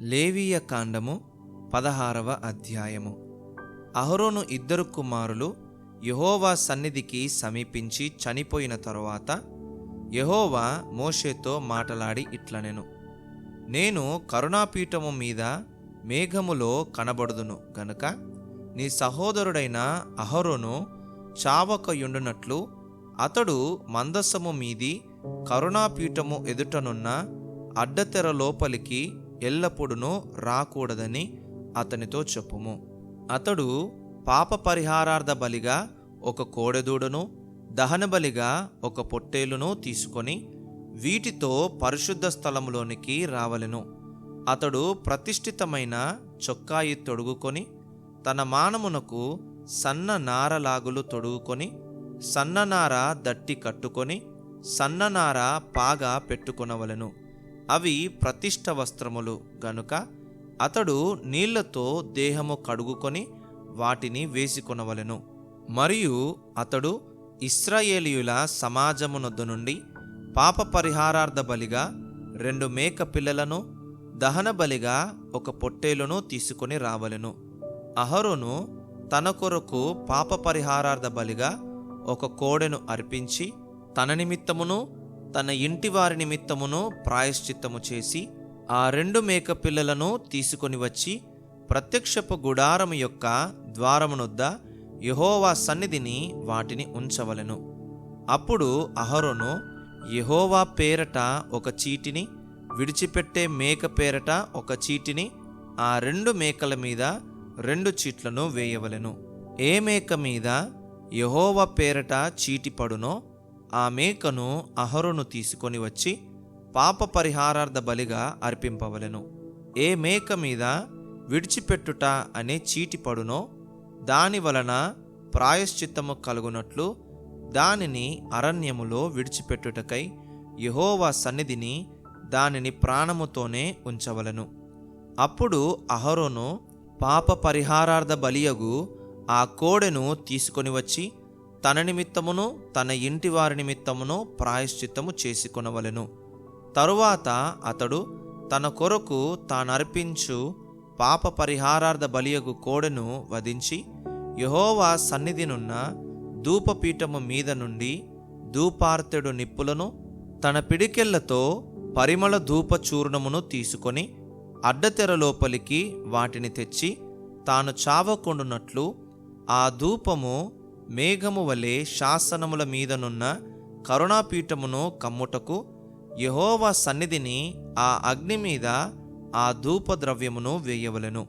లేవీయ కాండము పదహారవ అధ్యాయము. అహరోను ఇద్దరు కుమారులు యహోవా సన్నిధికి సమీపించి చనిపోయిన తరువాత యెహోవా మోషేతో మాటలాడి ఇట్లనెను. నేను కరుణాపీఠము మీద మేఘములో కనబడుదును గనుక నీ సహోదరుడైన అహరోను చావకయుండునట్లు అతడు మందసము మీది కరుణాపీఠము ఎదుటనున్న అడ్డతెర లోపలికి ఎల్లప్పుడూ రాకూడదని అతనితో చెప్పుము. అతడు పాప పరిహారార్థ బలిగా ఒక కోడెదూడను దహన బలిగా ఒక పొట్టేలును తీసుకొని వీటితో పరిశుద్ధ స్థలములోనికి రావలెను. అతడు ప్రతిష్ఠితమైన చొక్కాయి తొడుగుకొని తన మానమునకు సన్న నారలాగులు తొడుగుకొని సన్ననార దట్టి కట్టుకొని సన్ననార పాగా పెట్టుకొనవలెను. అవి ప్రతిష్ట వస్త్రములు గనుక అతడు నీళ్ళతో దేహము కడుగుకొని వాటిని వేసుకొనవలెను. మరియు అతడు ఇస్రాయేలీయుల సమాజమునొద్దు నుండి పాప పరిహారార్థ బలిగా రెండు మేక పిల్లలను దహన బలిగా ఒక పొట్టేలును తీసుకొని రావలెను. అహరోను తన కొరకు పాప పరిహారార్థ బలిగా ఒక కోడెను అర్పించి తన నిమిత్తమును తన ఇంటి వారి నిమిత్తమును ప్రాయశ్చిత్తము చేసి ఆ రెండు మేక పిల్లలను తీసుకొని వచ్చి ప్రత్యక్షపు గుడారము యొక్క ద్వారమునొద్ద యహోవా సన్నిధిని వాటిని ఉంచవలెను. అప్పుడు అహరోను యహోవా పేరట ఒక చీటిని విడిచిపెట్టే మేక పేరట ఒక చీటిని ఆ రెండు మేకల మీద రెండు చీట్లను వేయవలెను. ఏ మేక మీద యహోవ పేరట చీటి పడునో ఆ మేకను అహరోను తీసుకొని వచ్చి పాప పరిహారార్థ బలిగా అర్పింపవలెను. ఏ మేక మీద విడిచిపెట్టుట అనే చీటి పడునో దాని వలన ప్రాయశ్చిత్తము కలుగునట్లు దానిని అరణ్యములో విడిచిపెట్టుటకై యహోవా సన్నిధిని దానిని ప్రాణముతోనే ఉంచవలెను. అప్పుడు అహరోను పాప పరిహారార్థ బలియగు ఆ కోడెను తీసుకొని వచ్చి తన నిమిత్తమును తన ఇంటి వారి నిమిత్తమును ప్రాయశ్చిత్తము చేసుకొనవలెను. తరువాత అతడు తన కొరకు తానర్పించు పాప పరిహారార్థ బలియగు కోడెను వధించి యహోవా సన్నిధినున్న ధూపపీఠము మీద నుండి ధూపార్తెడు నిప్పులను తన పిడికెళ్ళతో పరిమళ ధూప చూర్ణమును తీసుకొని అడ్డతెర లోపలికి వాటిని తెచ్చి తాను చావకుండునట్లు ఆ ధూపము మేఘము వలె శాసనముల మీదనున్న కరుణాపీఠమును కమ్ముటకు యహోవా సన్నిధిని ఆ అగ్ని మీద ఆ ధూపద్రవ్యమును వేయవలెను.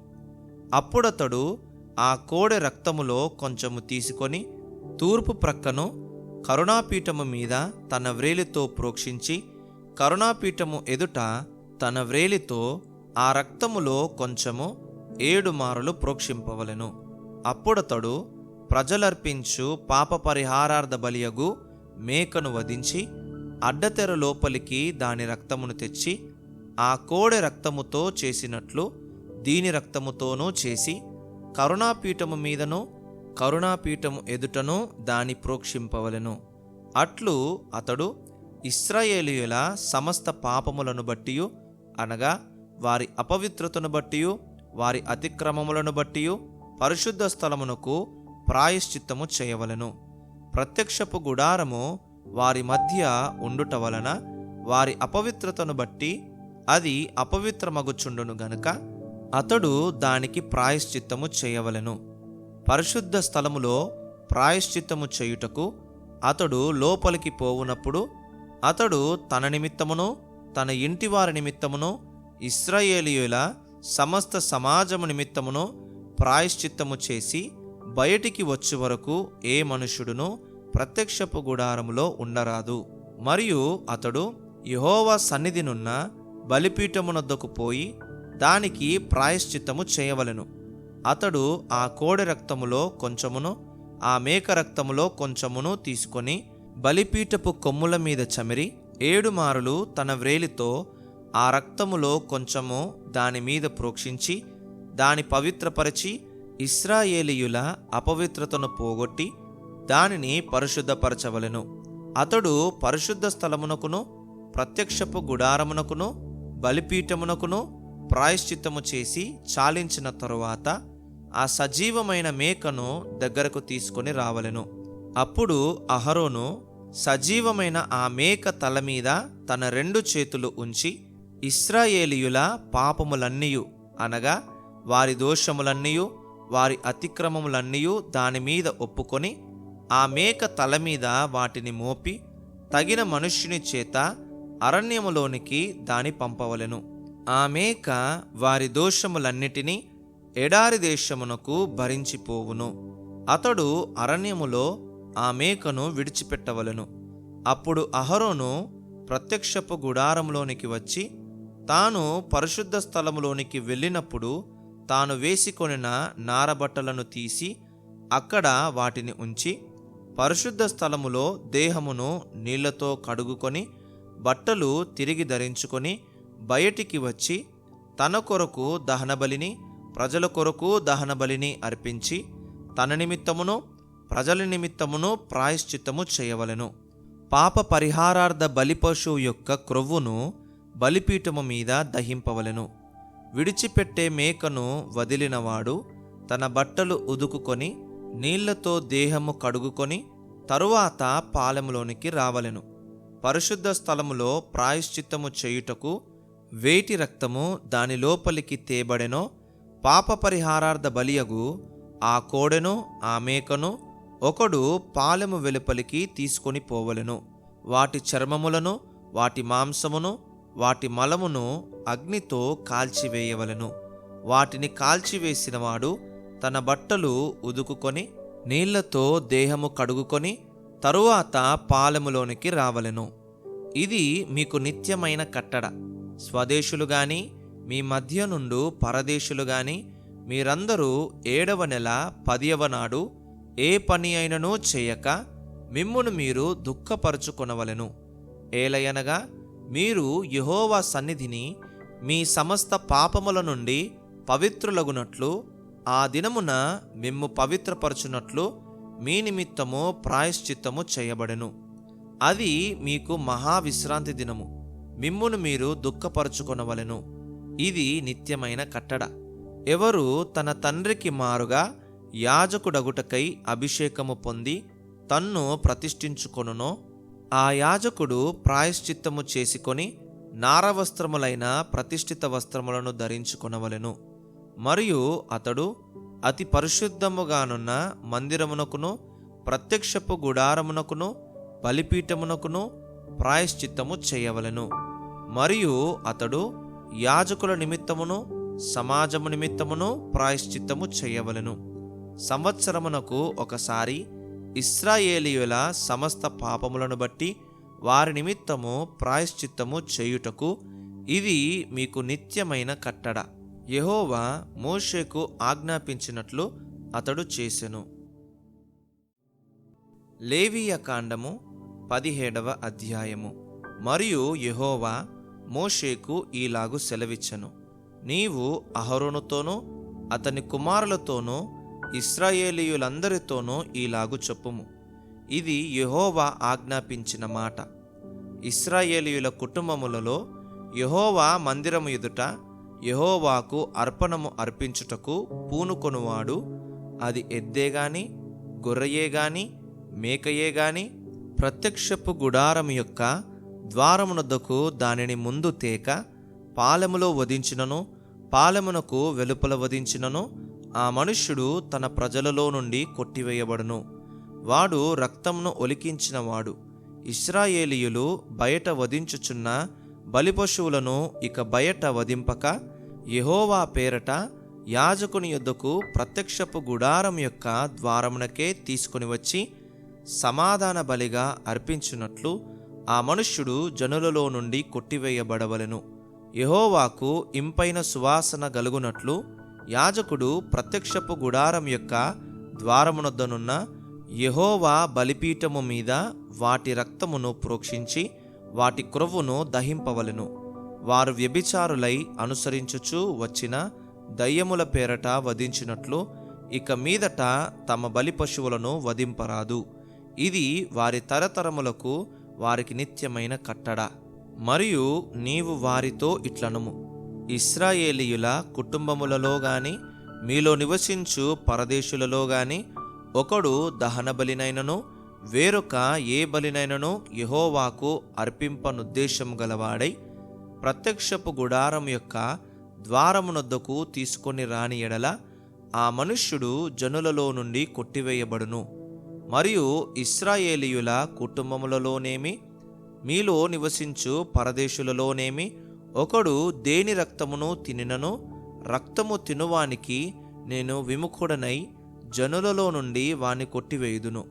అప్పుడతడు ఆ కోడె రక్తములో కొంచెము తీసుకొని తూర్పు ప్రక్కను కరుణాపీఠము మీద తన వ్రేలితో ప్రోక్షించి కరుణాపీఠము ఎదుట తన వ్రేలితో ఆ రక్తములో కొంచెము ఏడు మారులు ప్రోక్షింపవలెను. అప్పుడతడు ప్రజలర్పించు పాప పరిహారార్థ బలియగు మేకను వధించి అడ్డతెర లోపలికి దాని రక్తమును తెచ్చి ఆ కోడె రక్తముతో చేసినట్లు దీని రక్తముతోనూ చేసి కరుణాపీఠము మీదను కరుణాపీఠము ఎదుటను దాని ప్రోక్షింపవలెను. అట్లు అతడు ఇస్రాయేలీయుల సమస్త పాపములను బట్టియు అనగా వారి అపవిత్రతను బట్టి వారి అతిక్రమములను బట్టి పరిశుద్ధ స్థలమునకు ప్రాయశ్చిత్తము చేయవలెను. ప్రత్యక్షపు గుడారము వారి మధ్య ఉండుట వలన వారి అపవిత్రతను బట్టి అది అపవిత్రమగుచుండును గనుక అతడు దానికి ప్రాయశ్చిత్తము చేయవలెను. పరిశుద్ధ స్థలములో ప్రాయశ్చిత్తము చేయుటకు అతడు లోపలికి పోవునప్పుడు అతడు తన నిమిత్తమును తన ఇంటి వారి నిమిత్తమును ఇస్రాయేలీయుల సమస్త సమాజము నిమిత్తమును ప్రాయశ్చిత్తము చేసి బయటికి వచ్చే వరకు ఏ మనుషుడును ప్రత్యక్షపు గుడారములో ఉండరాదు. మరియు అతడు యెహోవా సన్నిధినున్న బలిపీఠమునొద్దకు పోయి దానికి ప్రాయశ్చిత్తము చేయవలెను. అతడు ఆ కోడె రక్తములో కొంచెమును ఆ మేక రక్తములో కొంచెమును తీసుకొని బలిపీఠపు కొమ్ముల మీద చమిరి ఏడు మారులు తన వ్రేలితో ఆ రక్తములో కొంచెము దాని మీద ప్రోక్షించి దాని పవిత్రపరచి ఇస్రాయేలీయుల అపవిత్రతను పోగొట్టి దానిని పరిశుద్ధపరచవలెను. అతడు పరిశుద్ధ స్థలమునకును ప్రత్యక్షపు గుడారమునకును బలిపీఠమునకును ప్రాయశ్చిత్తము చేసి చాలించిన తరువాత ఆ సజీవమైన మేకను దగ్గరకు తీసుకొని రావలెను. అప్పుడు అహరోను సజీవమైన ఆ మేక తల మీద తన రెండు చేతులు ఉంచి ఇస్రాయేలీయుల పాపములన్నీయు అనగా వారి దోషములన్నీయు వారి అతిక్రమములన్నీయు దాని మీద ఒప్పుకొని ఆ మేక తల మీద వాటిని మోపి తగిన మనుష్యుని చేత అరణ్యములోనికి దాని పంపవలెను. ఆ మేక వారి దోషములన్నిటినీ ఎడారి దేశమునకు భరించిపోవును. అతడు అరణ్యములో ఆ మేకను విడిచిపెట్టవలెను. అప్పుడు అహరోను ప్రత్యక్షపు గుడారంలోనికి వచ్చి తాను పరిశుద్ధ స్థలములోనికి వెళ్ళినప్పుడు తాను వేసుకొనిన నారబట్టలను తీసి అక్కడ వాటిని ఉంచి పరిశుద్ధ స్థలములో దేహమును నీళ్ళతో కడుగుకొని బట్టలు తిరిగి ధరించుకొని బయటికి వచ్చి తన కొరకు దహనబలిని ప్రజల కొరకు దహనబలిని అర్పించి తన నిమిత్తమును ప్రజల నిమిత్తమును ప్రాయశ్చిత్తము చేయవలెను. పాప పరిహారార్థ బలిపశువు యొక్క క్రొవ్వును బలిపీఠము మీద దహింపవలెను. విడిచిపెట్టే మేకను వదిలినవాడు తన బట్టలు ఉదుకుకొని నీళ్ళతో దేహము కడుగుకొని తరువాత పాలెములోనికి రావలెను. పరిశుద్ధ స్థలములో ప్రాయశ్చిత్తము చేయుటకు వేటి రక్తము దాని లోపలికి తేబడెనో పాప పరిహారార్థ బలియగు ఆ కోడెను ఆ మేకను ఒకడు పాలెము వెలుపలికి తీసుకొని పోవలెను. వాటి చర్మములను వాటి మాంసమును వాటి మలమును అగ్నితో కాల్చివేయవలెను. వాటిని కాల్చివేసినవాడు తన బట్టలు ఉదుకుకొని నీళ్ళతో దేహము కడుగుకొని తరువాత పాలెములోనికి రావలెను. ఇది మీకు నిత్యమైన కట్టడ. స్వదేశులు గాని మీ మధ్య నుండు పరదేశులు గాని మీరందరూ ఏడవ నెల పదియవ నాడు ఏ పని అయిననూ చేయక మిమ్మును మీరు దుఃఖపరుచుకొనవలెను. ఏలయనగా మీరు యహోవా సన్నిధిని మీ సమస్త పాపముల నుండి పవిత్రులగునట్లు ఆ దినమున మిమ్ము పవిత్రపరచునట్లు మీ నిమిత్తము ప్రాయశ్చిత్తము చేయబడెను. అది మీకు మహావిశ్రాంతి దినము. మిమ్మును మీరు దుఃఖపరుచుకొనవలెను. ఇది నిత్యమైన కట్టడ. ఎవరు తన తండ్రికి మారుగా యాజకుడగుటకై అభిషేకము పొంది తన్ను ప్రతిష్ఠించుకొనునో ఆ యాజకుడు ప్రాయశ్చిత్తము చేసుకొని నారవస్త్రములైన ప్రతిష్ఠిత వస్త్రములను ధరించుకొనవలెను. మరియు అతడు అతి పరిశుద్ధముగానున్న మందిరమునకును ప్రత్యక్షపు గుడారమునకును బలిపీఠమునకును ప్రాయశ్చిత్తము చేయవలెను. మరియు అతడు యాజకుల నిమిత్తమును సమాజము నిమిత్తమును ప్రాయశ్చిత్తము చేయవలెను. సంవత్సరమునకు ఒకసారి ఇస్రాయేలీయుల సమస్త పాపములను బట్టి వారి నిమిత్తము ప్రాయశ్చిత్తము చేయుటకు ఇది మీకు నిత్యమైన కట్టడ. యెహోవా మోషేకు ఆజ్ఞాపించినట్లు అతడు చేసెను. లేవీయ కాండము పదిహేడవ అధ్యాయము. మరియు యహోవా మోషేకు ఈలాగు సెలవిచ్చెను. నీవు అహరోనుతోనూ అతని కుమారులతోనూ ఇస్రాయేలీయులందరితోనూ ఈలాగు చెప్పుము. ఇది యెహోవా ఆజ్ఞాపించిన మాట. ఇస్రాయేలీయుల కుటుంబములలో యహోవా మందిరము ఎదుట యహోవాకు అర్పణము అర్పించుటకు పూనుకొనువాడు అది ఎద్దే గాని గొర్రెయే గాని మేకయే గాని ప్రత్యక్షపు గుడారము యొక్క ద్వారమునొద్దకు దానిని ముందు తేక పాలెములో వధించినను పాలెమునకు వెలుపల వధించినను ఆ మనుష్యుడు తన ప్రజలలో నుండి కొట్టివేయబడును. వాడు రక్తంను ఒలికించినవాడు ఇస్రాయేలీయులు బయట వధించుచున్న బలిపశువులను ఇక బయట వధింపక యహోవా పేరట యాజకుని యొద్దకు ప్రత్యక్షపు గుడారం యొక్క ద్వారమునకే తీసుకొని వచ్చి సమాధాన బలిగా అర్పించున్నట్లు ఆ మనుష్యుడు జనులలో నుండి కొట్టివేయబడవలెను. యహోవాకు ఇంపైన సువాసన గలుగునట్లు యాజకుడు ప్రత్యక్షపు గుడారం యొక్క ద్వారమునొద్దనున్న యెహోవా బలిపీఠము మీద వాటి రక్తమును ప్రోక్షించి వాటి క్రొవ్వును దహింపవలెను. వారు వ్యభిచారులై అనుసరించుచు వచ్చిన దయ్యముల పేరట వధించినట్లు ఇక మీదట తమ బలి పశువులను వధింపరాదు. ఇది వారి తరతరములకు వారికి నిత్యమైన కట్టడ. మరియు నీవు వారితో ఇట్లనుము. ఇస్రాయేలీయుల కుటుంబములలో గాని మీలో నివసించు పరదేశులలో గాని ఒకడు దహన బలినైనను వేరొక ఏ బలినైనను యహోవాకు అర్పింపనుద్దేశం గలవాడై ప్రత్యక్షపు గుడారం యొక్క ద్వారమునొద్దకు తీసుకొని రాని ఎడల ఆ మనుష్యుడు జనులలో నుండి కొట్టివేయబడును. మరియు ఇస్రాయేలీయుల కుటుంబములలోనేమి మీలో నివసించు పరదేశులలోనేమి ఒకడు దేని రక్తమును తినినను రక్తము తినువానికి నేను విముఖుడనై జనులలో నుండి వాని కొట్టివేయుదును.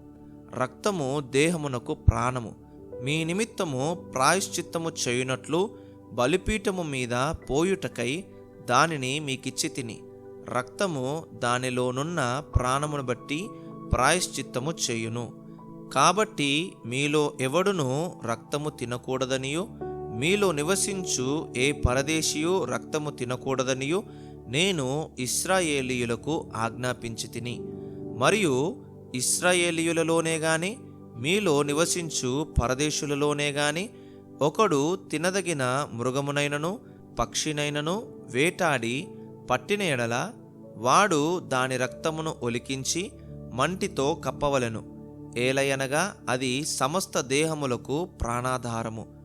రక్తము దేహమునకు ప్రాణము. మీ నిమిత్తము ప్రాయశ్చిత్తము చేయునట్లు బలిపీఠము మీద పోయుటకై దానిని మీకిచ్చి తిని. రక్తము దానిలోనున్న ప్రాణమును బట్టి ప్రాయశ్చిత్తము చేయును. కాబట్టి మీలో ఎవడును రక్తము తినకూడదనియు మీలో నివసించు ఏ పరదేశీయు రక్తము తినకూడదనియు నేను ఇస్రాయేలీయులకు ఆజ్ఞాపించి తిని. మరియు ఇస్రాయేలీయులలోనే గాని మీలో నివసించు పరదేశులలోనే గాని ఒకడు తినదగిన మృగమునైనను పక్షినైనను వేటాడి పట్టిన ఎడల వాడు దాని రక్తమును ఒలికించి మంటితో కప్పవలను. ఏలయనగా అది సమస్త దేహములకు ప్రాణాధారము.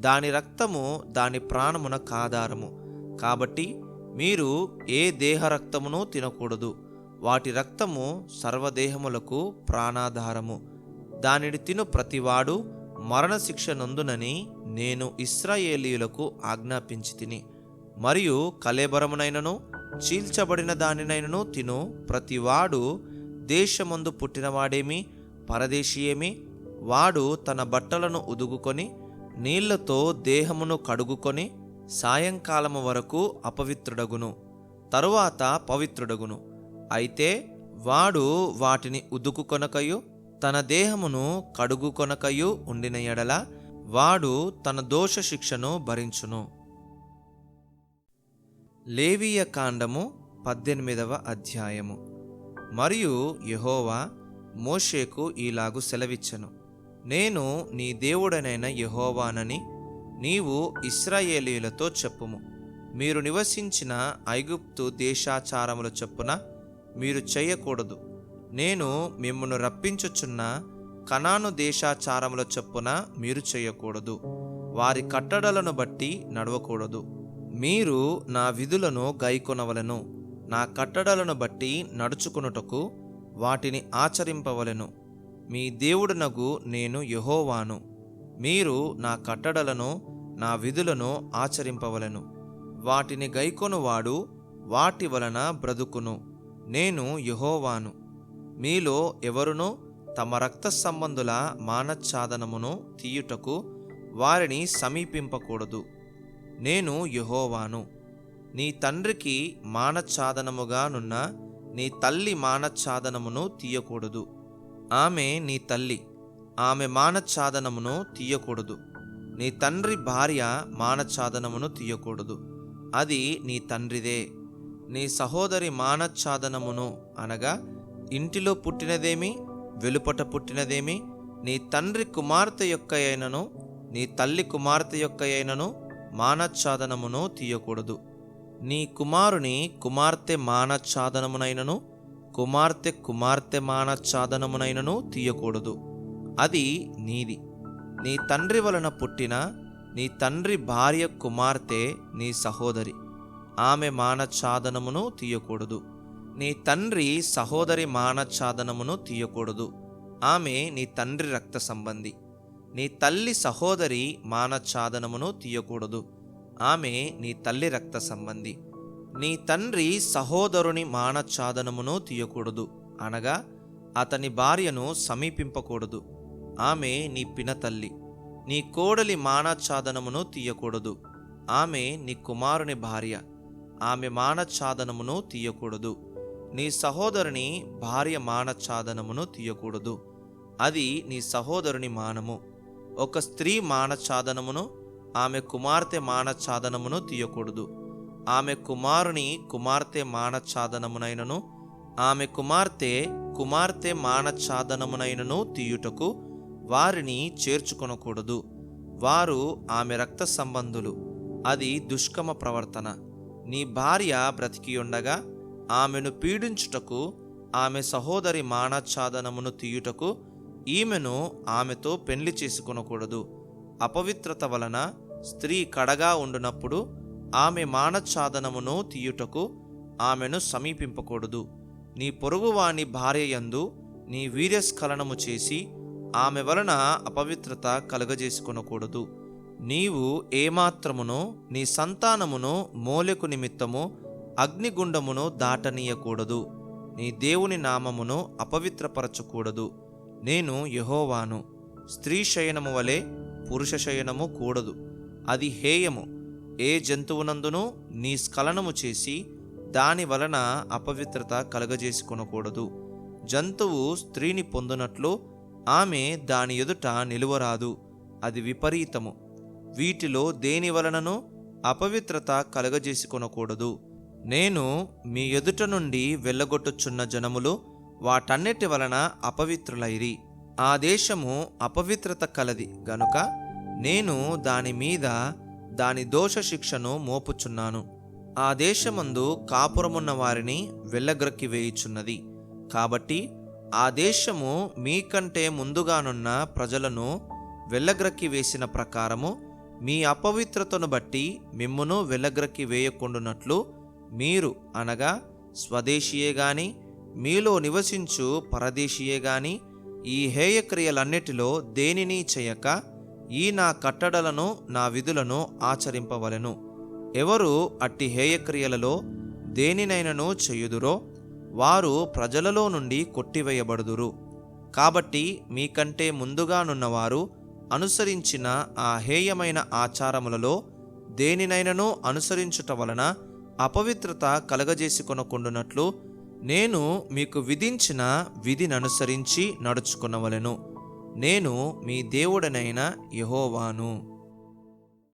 దాని రక్తము దాని ప్రాణమున కాధారము కాబట్టి మీరు ఏ దేహ రక్తమును తినకూడదు. వాటి రక్తము సర్వదేహములకు ప్రాణాధారము. దానిని తిను ప్రతివాడు మరణశిక్ష నందునని నేను ఇస్రాయేలీయులకు ఆజ్ఞాపించి తిని మరియు కలేబరమునైనను చీల్చబడిన దానినైనను తిను ప్రతివాడు దేశమందు పుట్టినవాడేమి పరదేశీయేమి వాడు తన బట్టలను ఉదుగుకొని నీళ్ళతో దేహమును కడుగుకొని సాయంకాలము వరకు అపవిత్రుడగును తరువాత పవిత్రుడగును. అయితే వాడు వాటిని ఉదుకుకొనకయు తన దేహమును కడుగుకొనకయు ఉండిన ఎడల వాడు తన దోష శిక్షను భరించును. లేవీయ కాండము పద్దెనిమిదవ అధ్యాయము. మరియు యహోవా మోషేకు ఈలాగు సెలవిచ్చను. నేను నీ దేవుడనైన యహోవానని నీవు ఇస్రాయేలీలతో చెప్పుము. మీరు నివసించిన ఐగుప్తు దేశాచారముల చొప్పున మీరు చేయకూడదు. నేను మిమ్మను రప్పించుచున్న కనాను దేశాచారముల చొప్పున మీరు చేయకూడదు. వారి కట్టడలను బట్టి నడవకూడదు. మీరు నా విధులను గైకొనవలెను. నా కట్టడలను బట్టి నడుచుకొనుటకు వాటిని ఆచరింపవలను. మీ దేవుడునకు నేను యహోవాను. మీరు నా కట్టడలను నా విధులను ఆచరింపవలను. వాటిని గైకొనువాడు వాటి వలన బ్రతుకును. నేను యహోవాను. మీలో ఎవరునో తమ రక్త సంబంధుల మానచ్ఛాదనమును తీయుటకు వారిని సమీపింపకూడదు. నేను యహోవాను. నీ తండ్రికి మానఛాదనముగానున్న నీ తల్లి మానఛాదనమును తీయకూడదు. ఆమె నీ తల్లి. ఆమె మానచ్ఛాదనమును తీయకూడదు. నీ తండ్రి భార్య మానచ్ఛాదనమును తీయకూడదు. అది నీ తండ్రిదే. నీ సహోదరి మానచ్ఛాదనమును అనగా ఇంటిలో పుట్టినదేమి వెలుపట పుట్టినదేమి నీ తండ్రి కుమార్తె యొక్క అయినను నీ తల్లి కుమార్తె యొక్క అయినను మానఛాదనమును తీయకూడదు. నీ కుమారుని కుమార్తె మానఛాదనమునైనను కుమార్తె కుమార్తె మానఛాదనమునైనను తీయకూడదు. అది నీది. నీ తండ్రి వలన పుట్టిన నీ తండ్రి భార్య కుమార్తె నీ సహోదరి. ఆమె మానఛాదనమును తీయకూడదు. నీ తండ్రి సహోదరి మానఛాదనమును తీయకూడదు. ఆమె నీ తండ్రి రక్త సంబంధి. నీ తల్లి సహోదరి మానఛాదనమును తీయకూడదు. ఆమె నీ తల్లి రక్త సంబంధి. నీ తండ్రి సహోదరుని మానఛాదనమును తీయకూడదు. అనగా అతని భార్యను సమీపింపకూడదు. ఆమె నీ పినతల్లి. నీ కోడలి మానఛాదనమును తీయకూడదు. ఆమె నీ కుమారుని భార్య. ఆమె మానఛాదనమును తీయకూడదు. నీ సహోదరుని భార్య మానఛాదనమును తీయకూడదు. అది నీ సహోదరుని మానము. ఒక స్త్రీ మానఛాదనమును ఆమె కుమార్తె మానఛాదనమును తీయకూడదు. ఆమె కుమారుని కుమార్తె మానఛాదనమునైనను ఆమె కుమార్తె కుమార్తె మానచ్ఛాదనమునైనను తీయుటకు వారిని చేర్చుకొనకూడదు. వారు ఆమె రక్త సంబంధులు. అది దుష్కమ ప్రవర్తన. నీ భార్య బ్రతికియుండగా ఆమెను పీడించుటకు ఆమె సహోదరి మానఛాదనమును తీయుటకు ఈమెను ఆమెతో పెళ్ళి చేసుకొనకూడదు. అపవిత్రత వలన స్త్రీ కడగా ఉండునప్పుడు ఆమె మానఛాదనమును తీయుటకు ఆమెను సమీపింపకూడదు. నీ పొరుగువాని భార్య యందు నీ వీర్యస్ఖలనము చేసి ఆమె వలన అపవిత్రత కలుగజేసుకొనకూడదు. నీవు ఏమాత్రమును నీ సంతానమును మూలకు నిమిత్తము అగ్నిగుండమును దాటనీయకూడదు. నీ దేవుని నామమును అపవిత్రపరచకూడదు. నేను యహోవాను. స్త్రీ శయనము వలె పురుష శయనము కూడదు. అది హేయము. ఏ జంతువునందునూ నీ స్ఖలనము చేసి దాని వలన అపవిత్రత కలగజేసుకొనకూడదు. జంతువు స్త్రీని పొందునట్లు ఆమె దాని ఎదుట నిలువరాదు. అది విపరీతము. వీటిలో దేని వలనను అపవిత్రత కలగజేసుకొనకూడదు. నేను మీ ఎదుట నుండి వెళ్ళగొట్టుచున్న జనములు వాటన్నిటి వలన అపవిత్రులైరి. ఆ దేశము అపవిత్రత కలది గనుక నేను దాని మీద దాని దోష శిక్షను మోపుచున్నాను. ఆ దేశమందు కాపురమున్న వారిని వెళ్ళగ్రక్కి వేయుచున్నది. కాబట్టి ఆ దేశము మీకంటే ముందుగానున్న ప్రజలను వెళ్ళగ్రక్కి వేసిన ప్రకారము మీ అపవిత్రతను బట్టి మిమ్మును వెళ్ళగ్రక్కి వేయకుండునట్లు మీరు అనగా స్వదేశీయే గాని మీలో నివసించు పరదేశీయే గాని ఈ హేయక్రియలన్నిటిలో దేనిని చేయక ఈ నా కట్టడలను నా విధులను ఆచరింపవలెను. ఎవరు అట్టి హేయక్రియలలో దేనినైనను చేయుదురో వారు ప్రజలలో నుండి కొట్టివేయబడుదురు. కాబట్టి మీకంటే ముందుగానున్నవారు అనుసరించిన ఆ హేయమైన ఆచారములలో దేనినైనను అనుసరించుట వలన అపవిత్రత కలగజేసుకొనకుండునట్లు నేను మీకు విధించిన విధిననుసరించి నడుచుకునవలెను. నేను మీ దేవుడనైన యహోవాను.